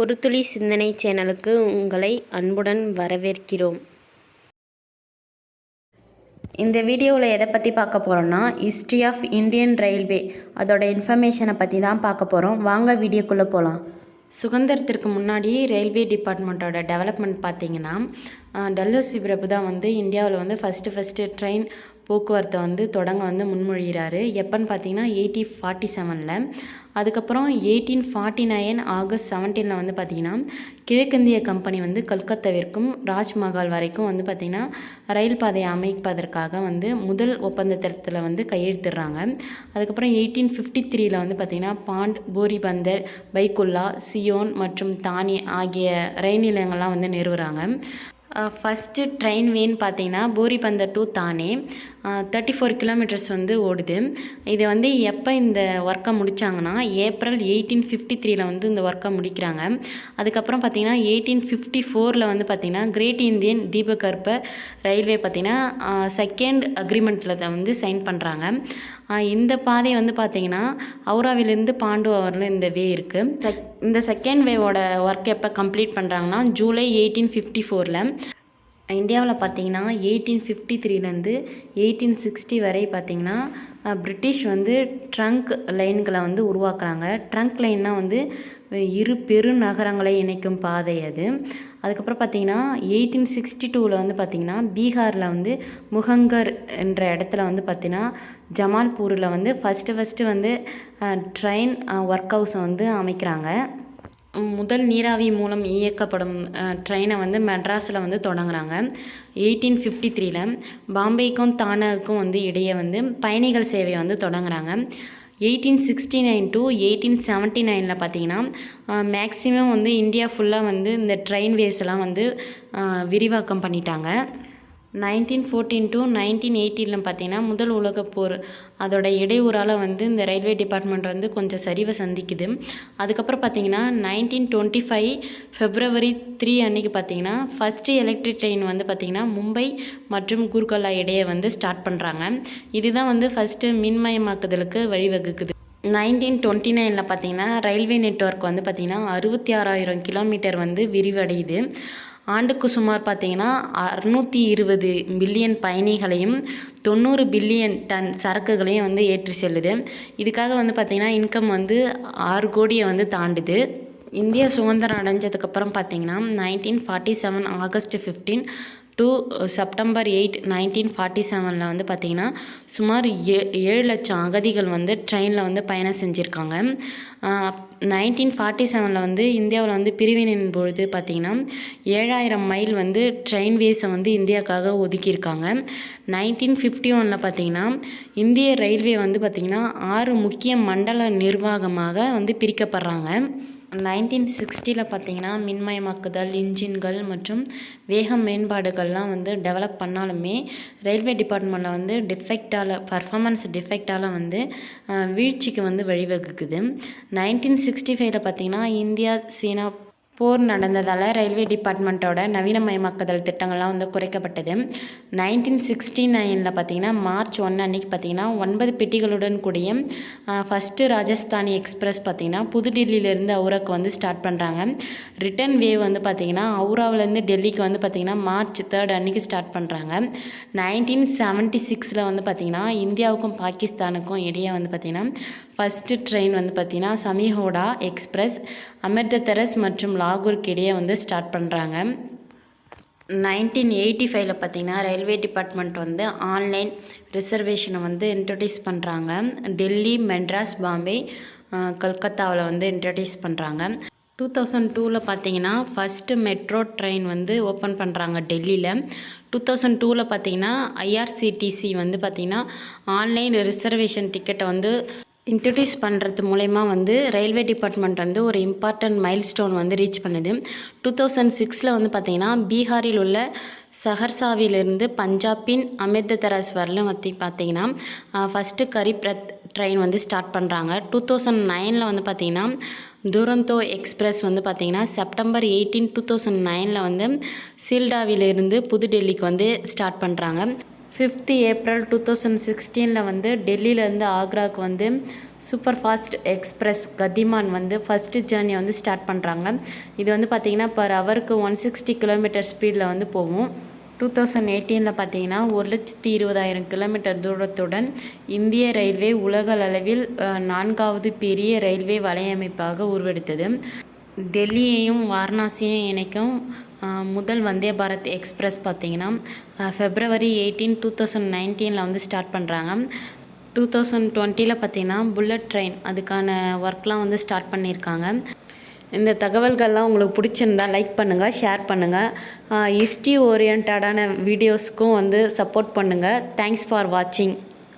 ஒரு துளி சிந்தனை சேனலுக்கு உங்களை அன்புடன் வரவேற்கிறோம். இந்த வீடியோவில் எதை பற்றி பார்க்க போகிறோன்னா ஹிஸ்ட்ரி ஆஃப் இந்தியன் ரயில்வே அதோட இன்ஃபர்மேஷனை பற்றி தான் பார்க்க போகிறோம் வாங்க வீடியோக்குள்ளே போகலாம் சுதந்திரத்திற்கு முன்னாடி ரயில்வே டிபார்ட்மெண்ட்டோட டெவலப்மெண்ட் பார்த்தீங்கன்னா டல்லூசி பிரபு தான் வந்து இந்தியாவில் வந்து ஃபஸ்ட்டு ஃபஸ்ட்டு ட்ரெயின் போக்குவரத்தை வந்து தொடங்க வந்து முன்மொழிகிறாரு. எப்போன்னு பார்த்தீங்கன்னா எயிட்டி ஃபார்ட்டி செவனில் அதுக்கப்புறம் எயிட்டீன் ஃபார்ட்டி நைன் ஆகஸ்ட் செவன்டீனில் வந்து பார்த்திங்கன்னா கிழக்கிந்திய கம்பெனி வந்து கல்கத்தாவிற்கும் ராஜ்மஹால் வரைக்கும் வந்து பார்த்திங்கன்னா ரயில் பாதையை அமைப்பதற்காக வந்து முதல் ஒப்பந்தத்தில் வந்து கையெழுத்திடுறாங்க. அதுக்கப்புறம் எயிட்டீன் ஃபிஃப்டி த்ரீயில் வந்து பார்த்திங்கன்னா பாண்ட் போரிபந்தர் பைக்குல்லா சியோன் மற்றும் தானே ஆகிய ரயில் நிலையங்கள்லாம் வந்து நிறுவுறாங்க. ஃபஸ்ட்டு ட்ரெயின் வேன்னு பார்த்தீங்கன்னா Boribunder to Thane. Thirty four kilometres வந்து ஓடுது. இது வந்து எப்போ இந்த ஒர்க்கை முடித்தாங்கன்னா ஏப்ரல் எயிட்டீன் ஃபிஃப்டி த்ரீல வந்து இந்த ஒர்க்கை முடிக்கிறாங்க. அதுக்கப்புறம் பார்த்தீங்கன்னா எயிட்டீன் ஃபிஃப்டி ஃபோரில் வந்து பார்த்திங்கன்னா கிரேட் இந்தியன் தீபகற்ப ரயில்வே பார்த்திங்கன்னா செகண்ட் அக்ரிமெண்ட்டில் வந்து சைன் பண்ணுறாங்க இந்த பாதை வந்து பார்த்திங்கன்னா அவுராவிலேருந்து பாண்டு வரலும் இந்த வே இருக்குது செக் இந்த செகண்ட் வேவோட ஒர்க் எப்போ கம்ப்ளீட் பண்ணுறாங்கன்னா ஜூலை எயிட்டீன் ஃபிஃப்டி ஃபோரில் இந்தியாவில் பார்த்தீங்கன்னா எயிட்டீன் ஃபிஃப்டி த்ரீலேருந்து எயிட்டீன் சிக்ஸ்டி வரை பார்த்திங்கன்னா பிரிட்டிஷ் வந்து ட்ரங்க் லைன்களை வந்து உருவாக்குறாங்க. ட்ரங்க் லைன்னா வந்து இரு பெரு நகரங்களை இணைக்கும் பாதை அது. அதுக்கப்புறம் பார்த்தீங்கன்னா எயிட்டீன் சிக்ஸ்டி டூவில் வந்து பார்த்திங்கன்னா பீகாரில் வந்து முகங்கர் என்ற இடத்துல வந்து பார்த்திங்கன்னா ஜமால்பூரில் வந்து ஃபஸ்ட்டு ஃபஸ்ட்டு வந்து ட்ரெயின் ஒர்க் ஹவுஸை வந்து அமைக்கிறாங்க. முதல் நீராவி மூலம் இயக்கப்படும் ட்ரெயினை வந்து மெட்ராஸில் வந்து தொடங்குறாங்க. எயிட்டீன் ஃபிஃப்டி த்ரீல பாம்பேக்கும் தானாவுக்கும் வந்து இடையே வந்து பயணிகள் சேவையை வந்து தொடங்குறாங்க. Eighteen sixty nine to eighteen seventy நைனில் பார்த்தீங்கன்னா மேக்ஸிமம் வந்து இந்தியா ஃபுல்லாக வந்து இந்த ட்ரெயின் வேஸ் எல்லாம் வந்து விரிவாக்கம் பண்ணிட்டாங்க. நைன்டீன் ஃபோர்டீன் டு நைன்டீன் எயிட்டியில் பார்த்தீங்கன்னா முதல் உலகப் போர். அதோட இடையூறால் வந்து இந்த ரயில்வே டிபார்ட்மெண்ட் வந்து கொஞ்சம் சரிவை சந்திக்குது. அதுக்கப்புறம் பார்த்தீங்கன்னா nineteen twenty five February three அன்னைக்கு பார்த்தீங்கன்னா ஃபஸ்ட்டு எலக்ட்ரிக் ட்ரெயின் வந்து பார்த்தீங்கன்னா மும்பை மற்றும் குர்கலா இடையே வந்து ஸ்டார்ட் பண்ணுறாங்க இதுதான் வந்து ஃபஸ்ட்டு மின்மயமாக்குதலுக்கு வழிவகுக்குது. நைன்டீன் டுவெண்ட்டி நைனில் பார்த்தீங்கன்னா ரயில்வே நெட்வொர்க் வந்து பார்த்திங்கன்னா அறுபத்தி ஆறாயிரம் கிலோமீட்டர் வந்து விரிவடையுது. ஆண்டுக்கு சுமார் பார்த்திங்கன்னா அறுநூற்றி இருபது பில்லியன் பயணிகளையும் தொண்ணூறு பில்லியன் டன் சரக்குகளையும் வந்து ஏற்றி செல்லுது. இதுக்காக வந்து பார்த்திங்கன்னா இன்கம் வந்து ஆறு கோடியை வந்து தாண்டுது. இந்தியா சுதந்திரம் அடைஞ்சதுக்கப்புறம் பார்த்திங்கன்னா nineteen forty seven August fifteen to September eight nineteen forty செவனில் வந்து பார்த்திங்கன்னா சுமார் ஏ ஏழு லட்சம் அகதிகள் வந்து ட்ரெயினில் வந்து பயணம் செஞ்சுருக்காங்க. நைன்டீன் ஃபார்ட்டி செவனில் வந்து இந்தியாவில் வந்து பிரிவினையின் பொழுது பார்த்திங்கன்னா ஏழாயிரம் மைல் வந்து ட்ரெயின் வேஸை வந்து இந்தியாவுக்காக ஒதுக்கியிருக்காங்க. நைன்டீன் ஃபிஃப்டி ஒனில் பார்த்திங்கன்னா இந்திய ரயில்வே வந்து பார்த்திங்கன்னா ஆறு முக்கிய மண்டல நிர்வாகமாக வந்து பிரிக்கப்படுறாங்க. நைன்டீன் சிக்ஸ்டியில் பார்த்தீங்கன்னா மின்மயமாக்குதல் இன்ஜின்கள் மற்றும் வேக மேம்பாடுகள்லாம் வந்து டெவலப் பண்ணாலுமே ரயில்வே டிபார்ட்மெண்ட்டில் வந்து டிஃபெக்டால் பர்ஃபார்மன்ஸ் டிஃபெக்டால் வந்து வீழ்ச்சிக்கு வந்து வழிவகுக்குது. நைன்டீன் சிக்ஸ்டி ஃபைவ்ல பார்த்தீங்கன்னா இந்தியா சீனா போர் நடந்ததால் ரயில்வே டிபார்ட்மெண்ட்டோட நவீனமயமாக்குதல் திட்டங்கள்லாம் வந்து குறைக்கப்பட்டது. நைன்டீன் சிக்ஸ்டி நைனில் பார்த்தீங்கன்னா மார்ச் ஒன் அன்னைக்கு பார்த்தீங்கன்னா ஒன்பது பெட்டிகளுடன் கூடிய ஃபஸ்ட்டு ராஜஸ்தானி எக்ஸ்பிரஸ் பார்த்தீங்கன்னா புதுடில்லியிலேருந்து அவுராக்கு வந்து ஸ்டார்ட் பண்ணுறாங்க ரிட்டன் வேவ் வந்து பார்த்தீங்கன்னா அவுராவிலேருந்து டெல்லிக்கு வந்து பார்த்திங்கன்னா மார்ச் தேர்ட் அன்னைக்கு ஸ்டார்ட் பண்ணுறாங்க நைன்டீன் செவன்ட்டி சிக்ஸில் வந்து பார்த்திங்கன்னா இந்தியாவுக்கும் பாகிஸ்தானுக்கும் இடையே வந்து பார்த்திங்கன்னா ஃபஸ்ட்டு ட்ரெயின் வந்து பார்த்திங்கன்னா சமிஹோடா எக்ஸ்பிரஸ் அமிர்தசரஸ் மற்றும் லாகூருக்கு இடையே வந்து ஸ்டார்ட் பண்ணுறாங்க நைன்டீன் எயிட்டி ஃபைவ்ல பார்த்தீங்கன்னா ரயில்வே டிபார்ட்மெண்ட் வந்து ஆன்லைன் ரிசர்வேஷனை வந்து இன்ட்ரடியூஸ் பண்ணுறாங்க டெல்லி மெட்ராஸ் பாம்பே கல்கத்தாவில் வந்து இன்ட்ரடியூஸ் பண்ணுறாங்க டூ தௌசண்ட் டூவில் பார்த்தீங்கன்னா ஃபஸ்ட்டு மெட்ரோ ட்ரெயின் வந்து ஓப்பன் பண்ணுறாங்க டெல்லியில். டூ தௌசண்ட் டூவில் பார்த்தீங்கன்னா ஐஆர்சிடிசி வந்து பார்த்திங்கன்னா ஆன்லைன் ரிசர்வேஷன் டிக்கெட்டை வந்து இன்ட்ரடியூஸ் பண்ணுறது மூலயமா வந்து ரயில்வே டிபார்ட்மெண்ட் வந்து ஒரு இம்பார்ட்டன்ட் மைல்ஸ்டோன் வந்து ரீச் பண்ணுது. டூ தௌசண்ட் சிக்ஸில் வந்து பார்த்திங்கன்னா பீகாரில் உள்ள சஹர்சாவிலிருந்து பஞ்சாபின் அமிர்தசரஸ் வரலும் வந்து பார்த்திங்கன்னா ஃபஸ்ட்டு கரிப்ரத் ட்ரெயின் வந்து ஸ்டார்ட் பண்ணுறாங்க டூ தௌசண்ட் நைனில் வந்து பார்த்திங்கன்னா துரந்தோ எக்ஸ்பிரஸ் வந்து பார்த்திங்கன்னா செப்டம்பர் எயிட்டீன் டூ தௌசண்ட் நைனில் வந்து சீல்டாவிலிருந்து புதுடெல்லிக்கு வந்து ஸ்டார்ட் பண்ணுறாங்க ஃபிஃப்த்து ஏப்ரல் டூ தௌசண்ட் சிக்ஸ்டீனில் வந்து டெல்லியிலேருந்து ஆக்ராவுக்கு வந்து சூப்பர் ஃபாஸ்ட் எக்ஸ்பிரஸ் கதிமான் வந்து ஃபஸ்ட்டு ஜேர்னி வந்து ஸ்டார்ட் பண்ணுறாங்க இது வந்து பார்த்திங்கன்னா பர் ஹவருக்கு ஒன் சிக்ஸ்டி கிலோமீட்டர் ஸ்பீடில் வந்து போகும். டூ தௌசண்ட் எயிட்டீனில் பார்த்தீங்கன்னா ஒரு லட்சத்தி இருபதாயிரம் கிலோமீட்டர் தூரத்துடன் இந்திய ரயில்வே உலக அளவில் நான்காவது பெரிய ரயில்வே வலையமைப்பாக உருவெடுத்தது. டெல்லியையும் வாரணாசியையும் இணைக்கும் முதல் வந்தே பாரத் எக்ஸ்பிரஸ் பார்த்தீங்கன்னா ஃபெப்ரவரி எயிட்டீன் டூ தௌசண்ட் நைன்டீனில் வந்து ஸ்டார்ட் பண்ணுறாங்க டூ தௌசண்ட் டுவெண்ட்டியில் பார்த்தீங்கன்னா புல்லட் ட்ரெயின் அதுக்கான ஒர்க்லாம் வந்து ஸ்டார்ட் பண்ணியிருக்காங்க. இந்த தகவல்கள்லாம் உங்களுக்கு பிடிச்சிருந்தா லைக் பண்ணுங்கள் ஷேர் பண்ணுங்கள் ஹிஸ்ட்ரி ஓரியன்டான வீடியோஸ்க்கும் வந்து சப்போர்ட் பண்ணுங்கள் தேங்க்ஸ் ஃபார் வாட்சிங்